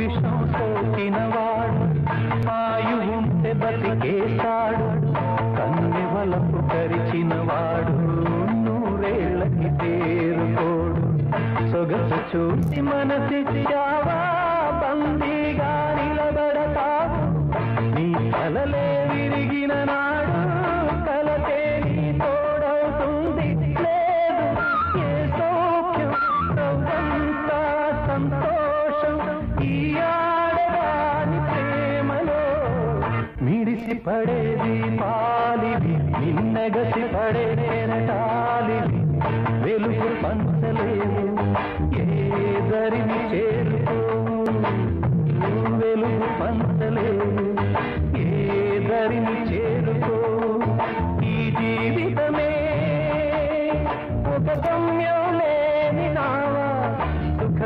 విషం సోకినవాడు ఆయు బతికేశాడు కన్నె వలపు కరిచినవాడు నూరేళ్ళకి తేరుకోడు సొగసు చూసి మనసిచ్చావా బందీగా నిలబడతావు నీ కలలే విరిగిన నాడు గసి పడేది పాలివి నిన్న గసి పడేదేన తాలివి. వెలుగు పంచలేదు ఏ దరిని చేరుకో వెలుగు పంచలేదు ఏ దరిని చేరుకో ఈ జీవితమే ఒక గమ్యం లేని నావా సుఖ